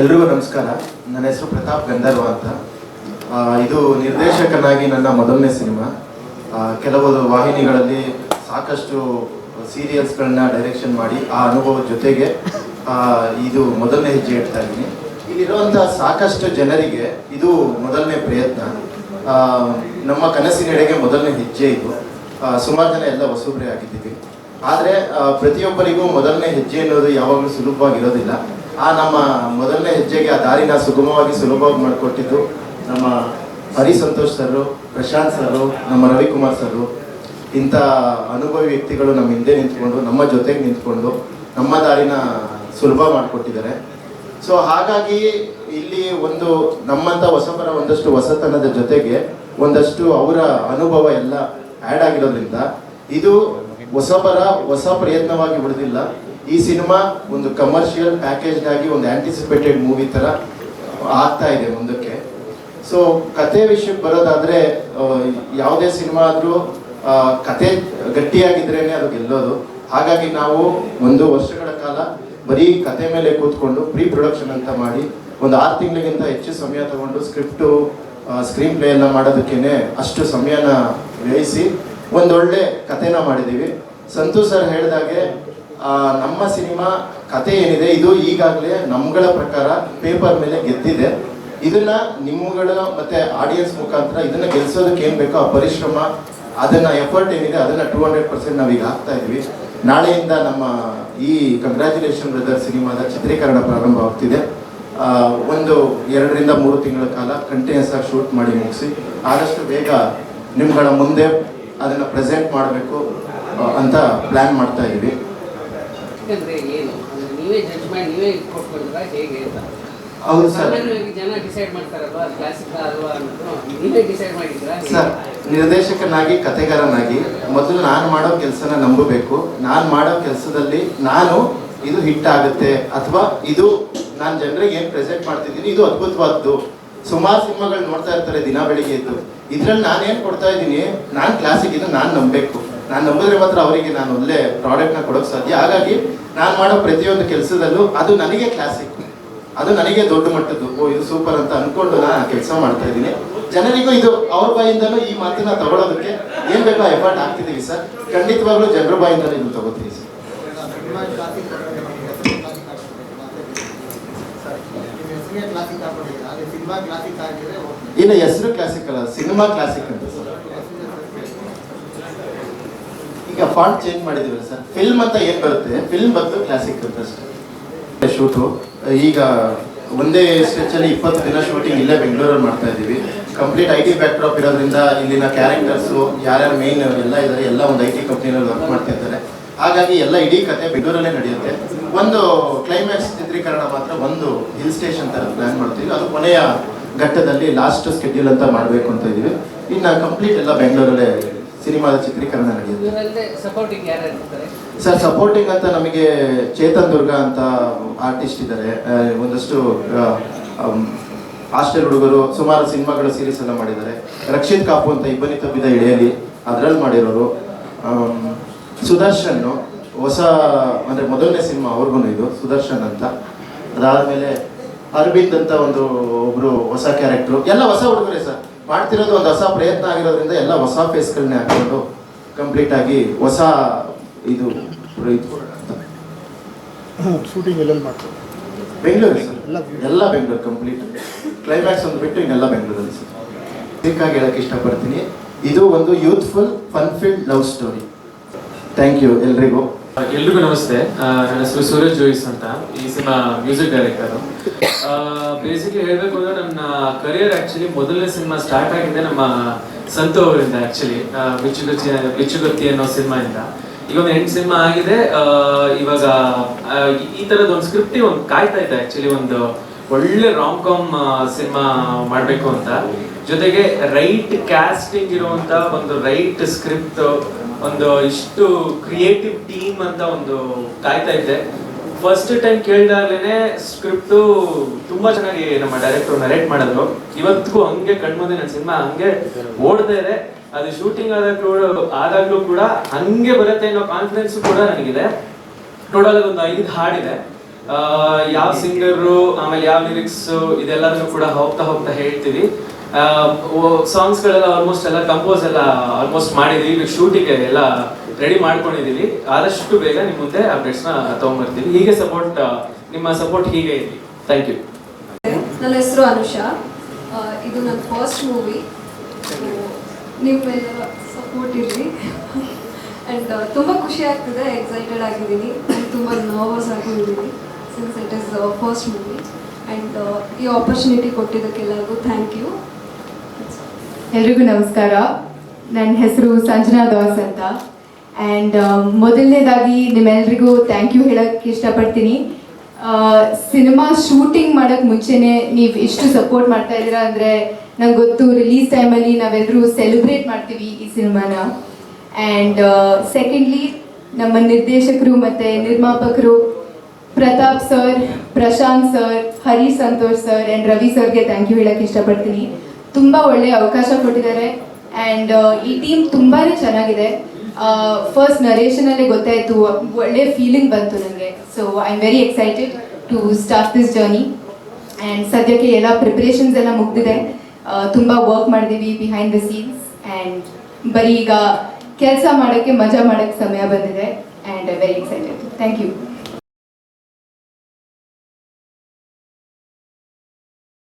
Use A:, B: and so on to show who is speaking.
A: ಎಲ್ರಿಗೂ ನಮಸ್ಕಾರ. ನನ್ನ ಹೆಸರು ಪ್ರತಾಪ್ ಗಂಧರ್ವ ಅಂತ. ಇದು ನಿರ್ದೇಶಕನಾಗಿ ನನ್ನ ಮೊದಲನೇ ಸಿನಿಮಾ. ಕೆಲವು ವಾಹಿನಿಗಳಲ್ಲಿ ಸಾಕಷ್ಟು ಸೀರಿಯಲ್ಸ್ಗಳನ್ನ ಡೈರೆಕ್ಷನ್ ಮಾಡಿ ಆ ಅನುಭವದ ಜೊತೆಗೆ ಇದು ಮೊದಲನೇ ಹೆಜ್ಜೆ ಇಡ್ತಾ ಇದ್ದೀನಿ. ಇಲ್ಲಿರುವಂಥ ಸಾಕಷ್ಟು ಜನರಿಗೆ ಇದು ಮೊದಲನೇ ಪ್ರಯತ್ನ. ನಮ್ಮ ಕನಸಿನೆಡೆಗೆ ಮೊದಲನೇ ಹೆಜ್ಜೆ ಇದು. ಸುಮಾರು ಜನ ಎಲ್ಲ ಹೊಸಬ್ರೆ ಆಗಿದ್ದೀವಿ. ಆದರೆ ಪ್ರತಿಯೊಬ್ಬರಿಗೂ ಮೊದಲನೇ ಹೆಜ್ಜೆ ಅನ್ನೋದು ಯಾವಾಗಲೂ ಸುಲಭವಾಗಿರೋದಿಲ್ಲ. ಆ ನಮ್ಮ ಮೊದಲನೇ ಹೆಜ್ಜೆಗೆ ಆ ದಾರಿನ ಸುಗಮವಾಗಿ ಸುಲಭವಾಗಿ ಮಾಡಿಕೊಟ್ಟಿದ್ದು ನಮ್ಮ ಹರಿ ಸಂತೋಷ್ ಸರ್ ಪ್ರಶಾಂತ್ ಸರ್ ನಮ್ಮ ರವಿಕುಮಾರ್ ಸರ್ ಇಂಥ ಅನುಭವಿ ವ್ಯಕ್ತಿಗಳು ನಮ್ಮ ಹಿಂದೆ ನಿಂತ್ಕೊಂಡು, ನಮ್ಮ ಜೊತೆಗೆ ನಿಂತ್ಕೊಂಡು ನಮ್ಮ ದಾರಿನ ಸುಲಭ ಮಾಡಿಕೊಟ್ಟಿದ್ದಾರೆ. ಸೊ ಹಾಗಾಗಿ ಇಲ್ಲಿ ಒಂದು ನಮ್ಮಂಥ ಹೊಸಬರ ಒಂದಷ್ಟು ಹೊಸತನದ ಜೊತೆಗೆ ಒಂದಷ್ಟು ಅವರ ಅನುಭವ ಎಲ್ಲ ಆ್ಯಡ್ ಆಗಿರೋದ್ರಿಂದ ಇದು ಹೊಸಬರ ಹೊಸ ಪ್ರಯತ್ನವಾಗಿ ಉಳಿದಿಲ್ಲ ಈ ಸಿನಿಮಾ ಒಂದು ಕಮರ್ಷಿಯಲ್ ಪ್ಯಾಕೇಜ್ ಆಗಿ ಒಂದು ಆಂಟಿಸಿಪೇಟೆಡ್ ಮೂವಿ ಥರ ಆಗ್ತಾ ಇದೆ ಮುಂದಕ್ಕೆ. ಸೊ ಕತೆ ವಿಷಯಕ್ಕೆ ಬರೋದಾದ್ರೆ ಯಾವುದೇ ಸಿನಿಮಾ ಆದರೂ ಕತೆ ಗಟ್ಟಿಯಾಗಿದ್ರೇನೆ ಅದು ಗೆಲ್ಲೋದು. ಹಾಗಾಗಿ ನಾವು ಒಂದು ವರ್ಷಗಳ ಕಾಲ ಬರೀ ಕತೆ ಮೇಲೆ ಕೂತ್ಕೊಂಡು ಪ್ರೀ ಪ್ರೊಡಕ್ಷನ್ ಅಂತ ಮಾಡಿ ಒಂದು ಆರು ತಿಂಗಳಿಗಿಂತ ಹೆಚ್ಚು ಸಮಯ ತಗೊಂಡು ಸ್ಕ್ರಿಪ್ಟು ಸ್ಕ್ರೀನ್ ಪ್ಲೇ ಎಲ್ಲ ಮಾಡೋದಕ್ಕೇನೆ ಅಷ್ಟು ಸಮಯನ ವ್ಯಯಿಸಿ ಒಂದೊಳ್ಳೆ ಕತೆನ ಮಾಡಿದ್ದೀವಿ. ಸಂತು ಸರ್ ಹೇಳಿದಾಗೆ ನಮ್ಮ ಸಿನಿಮಾ ಕತೆ ಏನಿದೆ, ಇದು ಈಗಾಗಲೇ ನಮ್ಗಳ ಪ್ರಕಾರ ಪೇಪರ್ ಮೇಲೆ ಗೆದ್ದಿದೆ. ಇದನ್ನ ನಿಮ್ಮಗಳ ಮತ್ತೆ ಆಡಿಯನ್ಸ್ ಮುಖಾಂತರ ಇದನ್ನ ಗೆಲ್ಸೋದಕ್ಕೆ ಏನ್ ಬೇಕೋ ಆ ಪರಿಶ್ರಮ, ಅದನ್ನ ಎಫರ್ಟ್ ಏನಿದೆ, ಅದನ್ನ ಟೂ ಹಂಡ್ರೆಡ್ ಪರ್ಸೆಂಟ್ ಈಗ ಹಾಕ್ತಾ ಇದೀವಿ ನಾಳೆಯಿಂದ ನಮ್ಮ ಈ ಕಂಗ್ರ್ಯಾಚುಲೇಷನ್ ಬ್ರದರ್ ಸಿನಿಮಾದ ಚಿತ್ರೀಕರಣ ಪ್ರಾರಂಭ ಆಗ್ತಿದೆ. ಒಂದು ಎರಡರಿಂದ ಮೂರು ತಿಂಗಳ ಕಾಲ ಕಂಟಿನ್ಯೂಸ್ ಆಗಿ ಶೂಟ್ ಮಾಡಿ ಮುಗಿಸಿ, ಆದಷ್ಟು ಬೇಗ ನಿಮ್ಗಳ ಮುಂದೆ ಅದನ್ನ ಪ್ರೆಸೆಂಟ್ ಮಾಡಬೇಕು ಅಂತ ಪ್ಲಾನ್ ಮಾಡ್ತಾ ಇದೀವಿ
B: ಯಾಕಂದ್ರೆ ಏನು? ಅಂದ್ರೆ ನೀವೇ ಜಡ್ಜ್ ಮಾಡಿ ನೀವೇ ಕೊಟ್ಕೊಂಡ್ರ ಹೇಗೆ ಅಂತ.
A: ಹೌದು ಸರ್.
B: ಸಾಮಾನ್ಯವಾಗಿ ಜನ ಡಿಸೈಡ್ ಮಾಡ್ತಾರಲ್ವಾ? ಕ್ಲಾಸಿಕ್ ಅಲ್ವಾ ಅನ್ನೋದು? ನೀವೇ ಡಿಸೈಡ್ ಮಾಡಿದ್ರಾ
A: ಸರ್ ನಿರ್ದೇಶಕನಾಗಿ ಕತೆಗಾರನಾಗಿ ಮೊದಲು ನಾನು ಮಾಡೋ ಕೆಲಸನ ನಂಬಬೇಕು. ನಾನು ಮಾಡೋ ಕೆಲಸದಲ್ಲಿ ನಾನು ಇದು ಹಿಟ್ ಆಗುತ್ತೆ ಅಥವಾ ಇದು ನಾನು ಜನರಿಗೆ ಏನು ಪ್ರೆಸೆಂಟ್ ಮಾಡ್ತಿದ್ದೀನಿ ಇದು ಅದ್ಭುತವಾದ್ದು. ಸುಮಾರು ಸಿನಿಮಾಗಳು ನೋಡ್ತಾ ಇರ್ತಾರೆ ದಿನ ಬೆಳಿಗ್ಗೆ ಇದ್ದು ಇದ್ರಲ್ಲಿ ನಾನೇನು ಕೊಡ್ತಾ ಇದ್ದೀನಿ ನಾನು ಕ್ಲಾಸಿಗೆ ಇದು ನಾನು ನಂಬಬೇಕು. ನಾನು ನಂಬಿದ್ರೆ ಮಾತ್ರ ಅವರಿಗೆ ನಾನು ಒಳ್ಳೆ ಪ್ರಾಡಕ್ಟ್ನ ಕೊಡೋಕೆ ಸಾಧ್ಯ. ಹಾಗಾಗಿ ನಾನು ಮಾಡೋ ಪ್ರತಿಯೊಂದು ಕೆಲಸದಲ್ಲೂ ಅದು ನನಗೆ ಕ್ಲಾಸಿಕ್ ಅದು ನನಗೆ ದೊಡ್ಡ ಮಟ್ಟದ್ದು. ಓ ಇದು ಸೂಪರ್ ಅಂತ ಅನ್ಕೊಂಡು ನಾನು ಕೆಲಸ ಮಾಡ್ತಾ ಇದ್ದೀನಿ. ಜನರಿಗೂ ಇದು ಅವ್ರ ಬಾಯಿಂದಲೂ ಈ ಮಾತನ್ನ ತಗೊಳ್ಳೋದಕ್ಕೆ ಏನ್ ಬೇಕೋ ಎಫರ್ಟ್ ಹಾಕ್ತಿದ್ದೀವಿ ಸರ್. ಖಂಡಿತವಾಗ್ಲೂ ಜನರ ಬಾಯಿಂದಲೂ ಇದನ್ನು ತಗೋತೀವಿ ಸರ್. ಇನ್ನು ಹೆಸರು ಕ್ಲಾಸಿಕ್ ಅಲ್ಲ. ಸಿನಿಮಾ ಕ್ಲಾಸಿಕ್ ಅಂತ ಸರ್ ಫಾಂಟ್ ಚೇಂಜ್ ಮಾಡಿದ್ದೀವಿ ಸರ್ ಫಿಲ್ಮ್ ಅಂತ ಏನ್ ಬರುತ್ತೆ? ಫಿಲ್ಮ್ ಬಂದು ಕ್ಲಾಸಿಕ್ ಅಂತ ಅಷ್ಟೇ ಶೂಟು ಈಗ ಒಂದೇ ಸ್ಟ್ರೆಚ್ ಅಲ್ಲಿ ಇಪ್ಪತ್ತು ದಿನ ಶೂಟಿಂಗ್ ಇಲ್ಲೇ ಬೆಂಗಳೂರಲ್ಲಿ ಮಾಡ್ತಾ ಇದ್ದೀವಿ. ಕಂಪ್ಲೀಟ್ ಐ ಟಿ ಬ್ಯಾಕ್ಡ್ರಾಪ್ ಇರೋದ್ರಿಂದ ಇಲ್ಲಿನ ಕ್ಯಾರೆಕ್ಟರ್ಸು ಯಾರ್ಯಾರು ಮೇನ್ ಎಲ್ಲ ಇದ್ದಾರೆ ಎಲ್ಲ ಒಂದು ಐ ಟಿ ಕಂಪ್ನಿನಲ್ಲಿ ವರ್ಕ್ ಇದ್ದಾರೆ. ಹಾಗಾಗಿ ಎಲ್ಲ ಇಡೀ ಕತೆ ಬೆಂಗಳೂರಲ್ಲೇ ನಡೆಯುತ್ತೆ. ಒಂದು ಕ್ಲೈಮ್ಯಾಕ್ಸ್ ಚಿತ್ರೀಕರಣ ಮಾತ್ರ ಒಂದು ಹಿಲ್ ಸ್ಟೇಷನ್ ತರ ಪ್ಲಾನ್ ಮಾಡ್ತೀವಿ. ಅದು ಕೊನೆಯ ಘಟ್ಟದಲ್ಲಿ ಲಾಸ್ಟ್ ಸ್ಕೆಡ್ಯೂಲ್ ಅಂತ ಮಾಡಬೇಕು ಅಂತ ಇದ್ದೀವಿ. ಇನ್ನು ಕಂಪ್ಲೀಟ್ ಎಲ್ಲ ಬೆಂಗಳೂರಲ್ಲೇ ಸಿನಿಮಾದ ಚಿತ್ರೀಕರಣ ನಡೆಯುತ್ತೆ. ಸರ್ ಸಪೋರ್ಟಿಂಗ್ ಅಂತ ನಮಗೆ ಚೇತನ್ ದುರ್ಗ ಅಂತ ಆರ್ಟಿಸ್ಟ್ ಇದ್ದಾರೆ. ಒಂದಷ್ಟು ಹಾಸ್ಟೆಲ್ ಹುಡುಗರು ಸುಮಾರು ಸಿನಿಮಾಗಳು ಸೀರೀಸ್ ಎಲ್ಲ ಮಾಡಿದ್ದಾರೆ. ರಕ್ಷಿತ್ ಕಾಪು ಅಂತ ಇಬ್ಬನಿ ತಬ್ಬಿದ ಇಳಿಯಲಿ ಅದರಲ್ಲಿ ಮಾಡಿರೋರು. ಸುದರ್ಶನ್ ಹೊಸ ಅಂದರೆ ಮೊದಲನೇ ಸಿನಿಮಾ ಅವ್ರಿಗೂ ಇದು ಸುದರ್ಶನ್ ಅಂತ. ಅದಾದ್ಮೇಲೆ ಅರವಿಂದ್ ಅಂತ ಒಂದು ಒಬ್ರು ಹೊಸ ಕ್ಯಾರೆಕ್ಟ್ರು ಎಲ್ಲ ಹೊಸ ಹುಡುಗರೇ ಸರ್. ಮಾಡ್ತಿರೋದು ಒಂದು ಹೊಸ ಪ್ರಯತ್ನ ಆಗಿರೋದ್ರಿಂದ ಎಲ್ಲ ಹೊಸ ಫೇಸ್ಗಳನ್ನೇ ಹಾಕೊಂಡು ಕಂಪ್ಲೀಟ್ ಆಗಿ ಹೊಸ ಇದು
C: ಶೂಟಿಂಗ್ ಎಲ್ಲೆಲ್ಲಿ ಮಾಡ್ತಾರೆ?
A: ಬೆಂಗಳೂರು ಸರ್.
C: ಎಲ್ಲ
A: ಎಲ್ಲ ಬೆಂಗಳೂರು ಕಂಪ್ಲೀಟ್ ಕ್ಲೈಮ್ಯಾಕ್ಸ್ ಒಂದು ಬಿಟ್ಟು ಇನ್ನೆಲ್ಲ ಬೆಂಗಳೂರಲ್ಲಿ ಸರ್. ಇದಕ್ಕಾಗಿ ಹೇಳಕ್ಕೆ ಇಷ್ಟಪಡ್ತೀನಿ. ಇದು ಒಂದು youthful fun filled love story thank you ಎಲ್ರಿಗೂ.
D: ಎಲ್ರಿಗೂ ನಮಸ್ತೆ. ನನ್ನ ಹೆಸರು ಸೂರಜ್ ಜೋಯಿಸ್ ಅಂತ, ಈ ಸಿನಿಮಾ ಮ್ಯೂಸಿಕ್ ಡೈರೆಕ್ಟರ್. ಬೇಸಿಕ್ಲಿ ಹೇಳ್ಬೇಕು ಅಂದ್ರೆ ನನ್ನ ಕರಿಯರ್ ಆಕ್ಚುಲಿ ಮೊದಲನೇ ಸಿನಿಮಾ ಸ್ಟಾರ್ಟ್ ಆಗಿದೆ ನಮ್ಮ ಸಂತು ಅವರಿಂದ ಆಕ್ಚುಲಿ ಬಿಚ್ಚುಗತ್ತಿ ಬಿಚ್ಚುಗತ್ತಿ ಅನ್ನೋ ಸಿನಿಮಾಯಿಂದ. ಈಗ ಒಂದು ಎಂಟು ಸಿನಿಮಾ ಆಗಿದೆ. ಇವಾಗ ಈ- ಥರದ ಒಂದು ಸ್ಕ್ರಿಪ್ಟಿ ಒಂದು ಕಾಯ್ತಾ ಇದೆ ಆಕ್ಚುಲಿ ಒಂದು ಒಳ್ಳೆ ರಾಮ್ ಕಾಮ್ ಸಿನಿಮಾ ಮಾಡಬೇಕು ಅಂತ. ಜೊತೆಗೆ ರೈಟ್ ಕ್ಯಾಸ್ಟಿಂಗ್ ಇರುವಂತ ಒಂದು ರೈಟ್ ಸ್ಕ್ರಿಪ್ಟ್ ಒಂದು ಇಷ್ಟು ಕ್ರಿಯೇಟಿವ್ ಟೀಮ್ ಅಂತ ಒಂದು ಕಾಯ್ತಾ ಇದ್ದೆ. ಫಸ್ಟ್ ಟೈಮ್ ಕೇಳಿದಾಗಲೇ ಸ್ಕ್ರಿಪ್ಟು ತುಂಬ ಚೆನ್ನಾಗಿ ನಮ್ಮ ಡೈರೆಕ್ಟರ್ ನರೇಟ್ ಮಾಡಿದ್ರು. ಇವತ್ತಿಗೂ ಹಂಗೆ ಕಣ್ಮುಂದೆ ನನ್ನ ಸಿನಿಮಾ ಹಂಗೆ ಓಡದೇ ಇದೆ. ಅದು ಶೂಟಿಂಗ್ ಆದಾಗ್ಲೂ ಆದಾಗಲೂ ಕೂಡ ಹಂಗೆ ಬರುತ್ತೆ ಅನ್ನೋ ಕಾನ್ಫಿಡೆನ್ಸ್ ಕೂಡ ನನಗಿದೆ. ಟೋಟಲ್ ಒಂದು ಐದು ಹಾಡಿದೆ. ಯಾವ ಸಿಂಗರು ಆಮೇಲೆ ಯಾವ ಲಿರಿಕ್ಸ್ ಇದೆಲ್ಲದನ್ನು ಕೂಡ ಹೋಗ್ತಾ ಹೋಗ್ತಾ ಹೇಳ್ತೀವಿ. ಸಾಂಗ್ಸ್ಗಳೆಲ್ಲ ಆಲ್ಮೋಸ್ಟ್ ಎಲ್ಲ ಕಂಪೋಸ್ ಎಲ್ಲ ಆಲ್ಮೋಸ್ಟ್ ಮಾಡಿದೀವಿ. ಈಗ ಶೂಟಿಗೆ ಎಲ್ಲ ರೆಡಿ ಮಾಡ್ಕೊಂಡಿದೀವಿ. ಆದಷ್ಟು ಬೇಗ ನಿಮ್ಮ ಮುಂದೆ ಅಪ್ಡೇಟ್ಸ್ನ ತಗೊಂಡ್ಬರ್ತೀವಿ ಹೀಗೆ ಸಪೋರ್ಟ್ ನಿಮ್ಮ ಸಪೋರ್ಟ್ ಹೀಗೆ ಇರಲಿ ಥ್ಯಾಂಕ್ ಯು
E: ನನ್ನ ಹೆಸರು ಅನುಷಾ. ಇದು ನನ್ನ ಫಸ್ಟ್ ಮೂವಿ ನಿಮ್ಮೆಲ್ಲರ ಸಪೋರ್ಟ್ ಇರಲಿ. ಆ್ಯಂಡ್ ತುಂಬ ಖುಷಿ ಆಗ್ತಿದೆ. ಎಕ್ಸೈಟೆಡ್ ಆಗಿದ್ದೀನಿ. ಆ್ಯಂಡ್ ತುಂಬ ನರ್ವಸ್ ಆಗಿದ್ದೀನಿ since it is first movie and ಈ ಆಪರ್ಚುನಿಟಿ ಕೊಟ್ಟಿದ್ದಕ್ಕೆಲ್ಲರಿಗೂ ಥ್ಯಾಂಕ್ ಯು
F: ಎಲ್ರಿಗೂ ನಮಸ್ಕಾರ. ನನ್ನ ಹೆಸರು ಸಂಜನಾ ದಾಸ್ ಅಂತ. ಆ್ಯಂಡ್ ಮೊದಲನೇದಾಗಿ ನಿಮ್ಮೆಲ್ರಿಗೂ ಥ್ಯಾಂಕ್ ಯು ಹೇಳೋಕ್ಕೆ ಇಷ್ಟಪಡ್ತೀನಿ. ಸಿನಿಮಾ ಶೂಟಿಂಗ್ ಮಾಡೋಕ್ಕೆ ಮುಂಚೆನೇ ನೀವು ಇಷ್ಟು ಸಪೋರ್ಟ್ ಮಾಡ್ತಾ ಇದ್ದೀರಾ ಅಂದರೆ ನಂಗೆ ಗೊತ್ತು ರಿಲೀಸ್ ಟೈಮಲ್ಲಿ ನಾವೆಲ್ಲರೂ ಸೆಲೆಬ್ರೇಟ್ ಮಾಡ್ತೀವಿ ಈ ಸಿನಿಮಾನ. ಆ್ಯಂಡ್ ಸೆಕೆಂಡ್ಲಿ ನಮ್ಮ ನಿರ್ದೇಶಕರು ಮತ್ತು ನಿರ್ಮಾಪಕರು Pratap sir Prashanth sir Hari Santosh sir and Ravi ಸರ್ಗೆ ಥ್ಯಾಂಕ್ ಯು ಹೇಳಕ್ಕೆ ಇಷ್ಟಪಡ್ತೀನಿ. ತುಂಬ ಒಳ್ಳೆಯ ಅವಕಾಶ ಕೊಟ್ಟಿದ್ದಾರೆ. ಆ್ಯಂಡ್ ಈ ಟೀಮ್ ತುಂಬಾ ಚೆನ್ನಾಗಿದೆ. ಫಸ್ಟ್ ನರೇಷನಲ್ಲೇ ಗೊತ್ತಾಯಿತು, ಒಳ್ಳೆ ಫೀಲಿಂಗ್ ಬಂತು ನನಗೆ so I am very excited to start this journey and ಸದ್ಯಕ್ಕೆ ಎಲ್ಲ ಪ್ರಿಪ್ರೇಷನ್ಸ್ ಎಲ್ಲ ಮುಗ್ದಿದೆ. ತುಂಬ ವರ್ಕ್ ಮಾಡಿದ್ದೀವಿ ಬಿಹೈಂಡ್ ದ ಸೀನ್ಸ್ ಆ್ಯಂಡ್ ಬರೀ ಈಗ ಕೆಲಸ ಮಾಡೋಕ್ಕೆ ಮಜಾ ಮಾಡೋಕ್ಕೆ ಸಮಯ ಬಂದಿದೆ. And very excited thank you